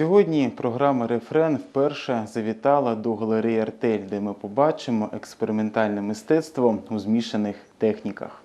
Сьогодні програма Рефрен вперше завітала до галереї Артель, де ми побачимо експериментальне мистецтво у змішаних техніках.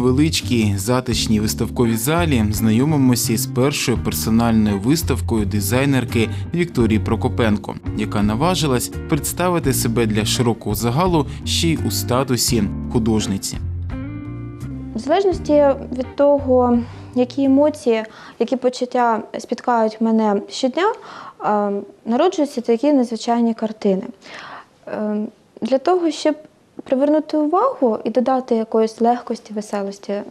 Невеличкій затишній виставковій залі знайомимося із першою персональною виставкою дизайнерки Вікторії Прокопенко, яка наважилась представити себе для широкого загалу ще й у статусі художниці. В залежності від того, які емоції, які почуття спіткають мене щодня, е, народжуються такі незвичайні картини. Е, Для того, щоб привернути увагу і додати якоїсь легкості, веселості,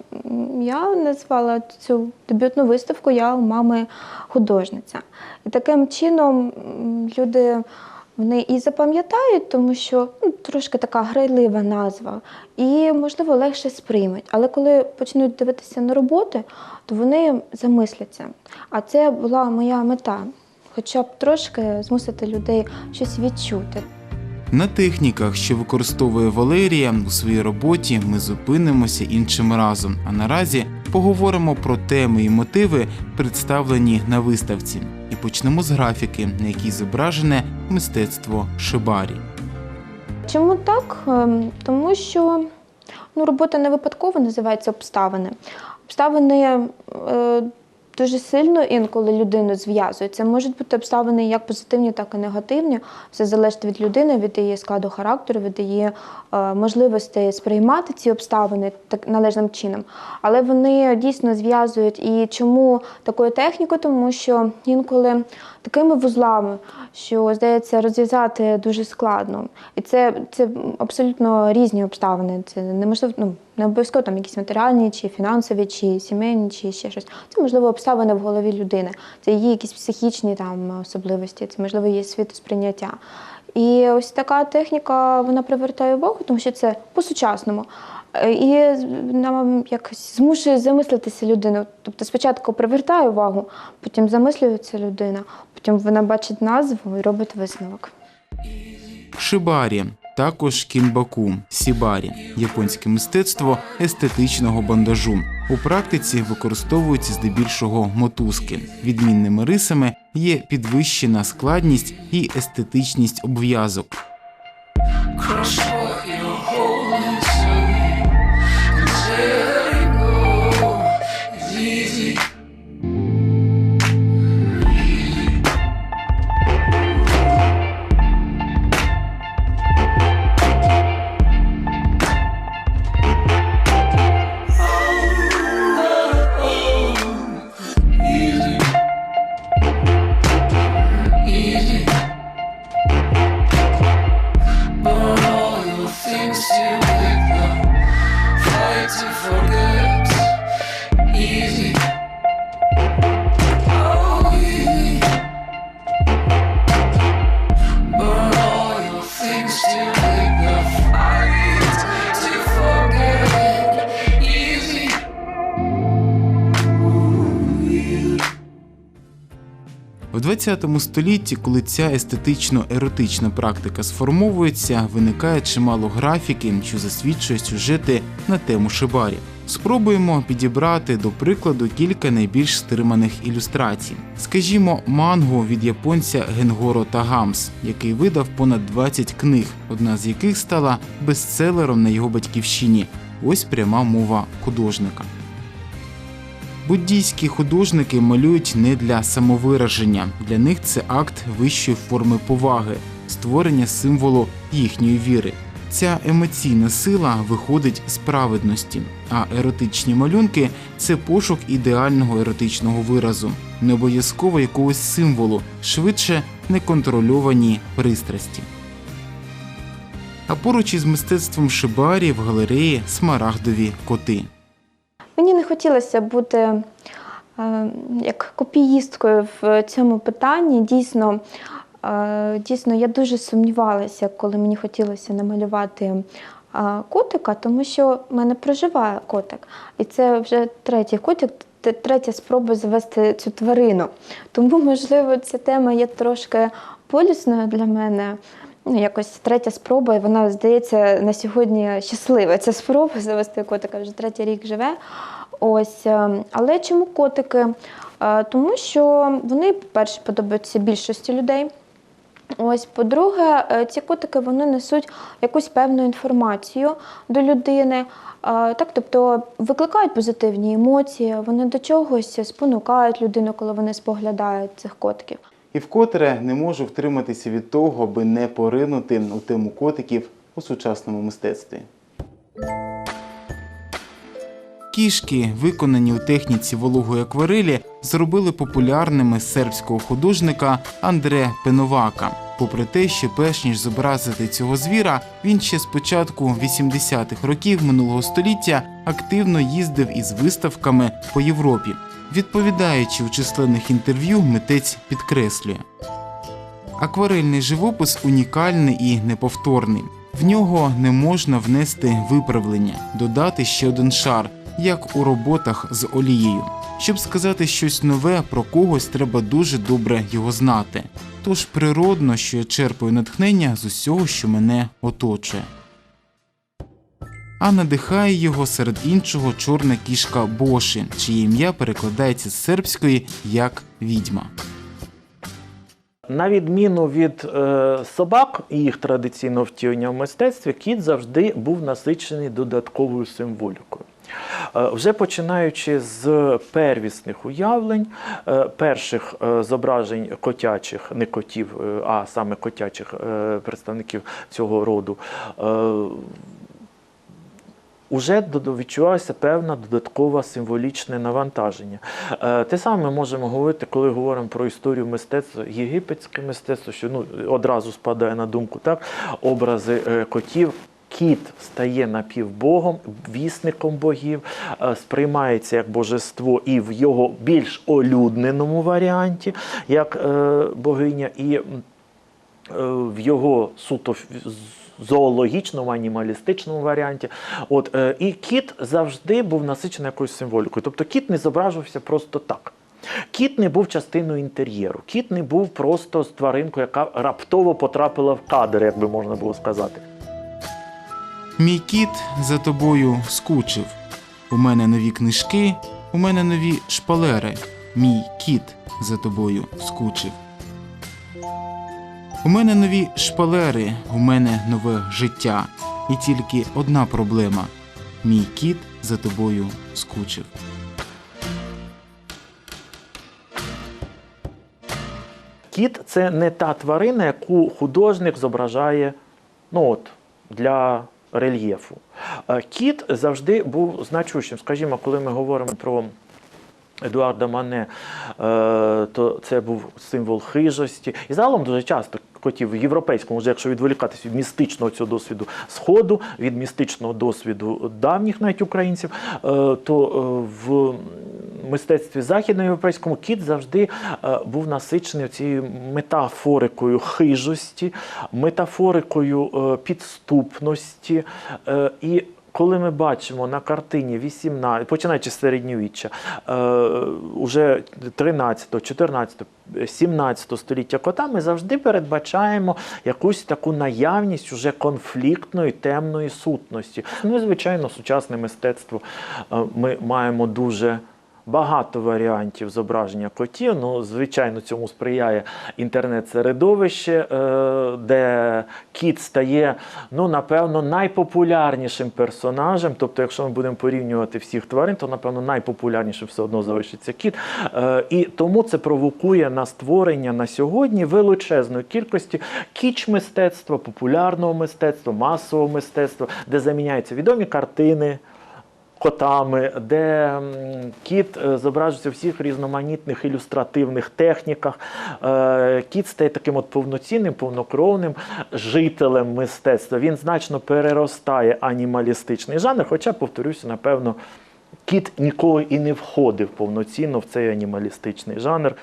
я назвала цю дебютну виставку Я у мами художниця. І таким чином люди вони і запам'ятають, тому що ну, трошки така грайлива назва, і, можливо, легше сприймуть. Але коли почнуть дивитися на роботи, то вони замисляться. А це була моя мета, хоча б трошки змусити людей щось відчути. На техніках, що використовує Валерія у своїй роботі, ми зупинимося іншим разом. А наразі поговоримо про теми і мотиви, представлені на виставці, і почнемо з графіки, на якій зображене мистецтво шибарі. Чому так? Ем, Тому що ну, робота не випадково називається обставини. Обставини е, дуже сильно інколи людину зв'язують. Це можуть бути обставини як позитивні, так і негативні. Все залежить від людини, від її складу характеру, від її е, можливостей сприймати ці обставини так належним чином. Але вони дійсно зв'язують. І чому такою технікою? Тому що інколи такими вузлами, що здається, розв'язати дуже складно. І це, це абсолютно різні обставини. Це неможливо, ну не обов'язково там якісь матеріальні, чи фінансові, чи сімейні, чи ще щось. Це можливо обставини в голові людини. Це її якісь психічні там особливості, це можливо її світосприйняття. І ось така техніка вона привертає увагу, тому що це по-сучасному. Е, І нам якось змушує замислитися людину. Тобто спочатку привертає увагу, потім замислюється людина, потім вона бачить назву і робить висновок. Шибарі, також кінбаку, сібарі японське мистецтво естетичного бандажу. У практиці використовуються здебільшого мотузки. Відмінними рисами є підвищена складність і естетичність обв'язок. Crush 20 столітті, коли ця естетично-еротична практика сформовується, виникає чимало графіки, що засвідчує сюжети на тему шибарі. Спробуємо підібрати до прикладу кілька найбільш стриманих ілюстрацій. Скажімо, мангу від японця Генгоро Тагамс, який видав понад 20 книг, одна з яких стала бестселером на його батьківщині. Ось пряма мова художника. Буддійські художники малюють не для самовираження. Для них це акт вищої форми поваги, створення символу їхньої віри. Ця емоційна сила виходить з праведності, а еротичні малюнки це пошук ідеального еротичного виразу, не обов'язково якогось символу, швидше неконтрольовані пристрасті. А поруч із мистецтвом шибарі в галереї смарагдові коти. Мені не хотілося бути е, як копіїсткою в цьому питанні. Дійсно, е, дійсно, я дуже сумнівалася, коли мені хотілося намалювати е, котика, тому що в мене проживає котик. І це вже третій котик, третя спроба завести цю тварину. Тому, можливо, ця тема є трошки болісною для мене. Ну, якось третя спроба, і вона, здається, на сьогодні щаслива. Ця спроба завести котика вже третій рік живе. Ось. е, Але чому котики? Е, Тому що вони, по-перше, подобаються більшості людей. Ось, по-друге, е, ці котики вони несуть якусь певну інформацію до людини. Так, тобто викликають позитивні емоції, вони до чогось спонукають людину, коли вони споглядають цих котиків. І вкотре не можу втриматися від того, аби не поринути у тему котиків у сучасному мистецтві. Кішки, виконані у техніці вологої акварелі, зробили популярними сербського художника Андре Пеновака. Попри те, що перш ніж зобразити цього звіра, він ще з початку 80-х років минулого століття активно їздив із виставками по Європі. Відповідаючи у численних інтерв'ю, митець підкреслює. Акварельний живопис унікальний і неповторний. В нього не можна внести виправлення, додати ще один шар, як у роботах з олією. Щоб сказати щось нове про когось, треба дуже добре його знати. Тож природно, що я черпаю натхнення з усього, що мене оточує. А надихає його серед іншого чорна кішка Боші, чиє ім'я перекладається з сербської як відьма. На відміну від е, собак і їх традиційного втілення в мистецтві, кіт завжди був насичений додатковою символікою. Е, Вже починаючи з первісних уявлень, е, перших е, зображень котячих, не котів, а саме котячих представників цього роду, Уже відчувалося певне додаткове символічне навантаження. Е, Те саме ми можемо говорити, коли говоримо про історію мистецтва, єгипетське мистецтво, що ну, одразу спадає на думку так, образи е, котів. Кіт стає напівбогом, вісником богів, е, сприймається як божество і в його більш олюдненому варіанті, як богиня, і в його суто зоологічному, анімалістичному варіанті. От, е, і кіт завжди був насичений якоюсь символікою. Тобто кіт не зображувався просто так. Кіт не був частиною інтер'єру, кіт не був просто тваринкою, яка раптово потрапила в кадр, як би можна було сказати. Мій кіт за тобою скучив. У мене нові книжки, у мене нові шпалери. Мій кіт за тобою скучив. У мене нові шпалери, у мене нове життя. І тільки одна проблема: мій кіт за тобою скучив. Кіт це не та тварина, яку художник зображає ну от, для рельєфу. Е, Кіт завжди був значущим. Скажімо, коли ми говоримо про Едуарда Мане, е, то це був символ хижості. І загалом дуже часто котів в європейському, вже якщо відволікатись від містичного цього досвіду сходу, від містичного досвіду давніх навіть українців, е, то е, в мистецтві західноєвропейському кіт завжди е, був насичений цією метафорикою хижості, метафорикою підступності. І коли ми бачимо на картині 18, починаючи з середньовіччя, е, уже 13, 14, 17 століття кота, ми завжди передбачаємо якусь таку наявність уже конфліктної темної сутності. Ну звичайно, сучасне мистецтво е, ми маємо дуже. Багато варіантів зображення котів. Ну, звичайно, цьому сприяє інтернет-середовище, е, де кіт стає, ну, напевно, найпопулярнішим персонажем. Тобто, якщо ми будемо порівнювати всіх тварин, то напевно найпопулярнішим все одно залишиться кіт. Е, І тому це провокує на створення на сьогодні величезної кількості кіч мистецтва, популярного мистецтва, масового мистецтва, де заміняються відомі картини котами, де кіт е, зображується в всіх різноманітних ілюстративних техніках. Е, Кіт стає таким от повноцінним, повнокровним жителем мистецтва. Він значно переростає анімалістичний жанр, хоча, повторюся, напевно. Кіт ніколи і не входив повноцінно в цей анімалістичний жанр.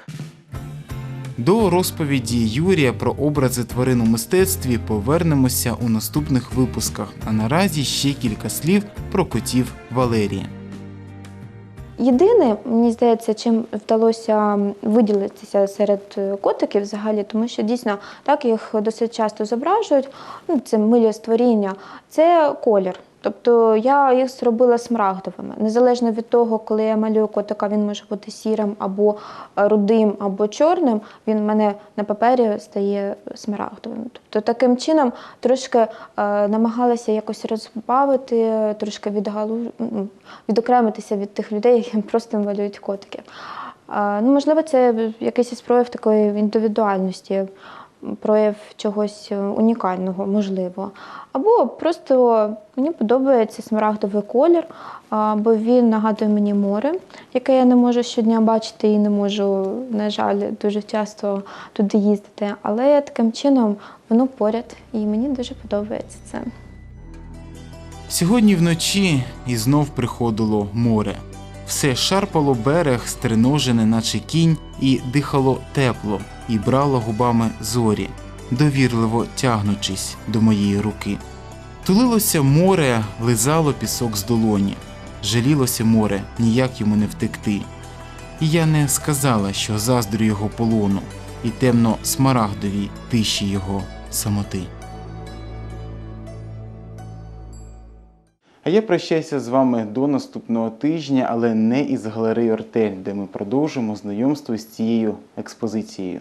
До розповіді Юрія про образи тварин у мистецтві повернемося у наступних випусках. А наразі ще кілька слів про котів Валерія. Єдине, мені здається, чим вдалося виділитися серед е, котиків взагалі, тому що дійсно так їх досить часто зображують. Ну, це милі створіння, це колір. Тобто я їх зробила смарагдовими. Незалежно від того, коли я малюю котика, він може бути сірим або е, рудим, або чорним. Він в мене на папері стає смарагдовим. Тобто таким чином трошки е, намагалася якось розбавити, трошки відгалу... відокремитися від тих людей, які просто малюють котиків. Е, ну, можливо, це якийсь із прояв такої індивідуальності, прояв чогось е, унікального, можливо. Або просто мені подобається смарагдовий колір, бо він нагадує мені море, яке я не можу щодня бачити і не можу, на жаль, дуже часто туди їздити. Але таким чином воно поряд, і мені дуже подобається це. Сьогодні вночі і знов приходило море. Все шарпало берег, стриножене, наче кінь, і дихало тепло, і брала губами зорі, довірливо тягнучись до моєї руки. Тулилося море, лизало пісок з долоні. Жалілося море, ніяк йому не втекти. І я не сказала, що заздрю його полону і темно смарагдовій тиші його самоти. А я прощаюся з вами до наступного тижня, але не із галереї Ортель, де ми продовжимо знайомство з цією експозицією.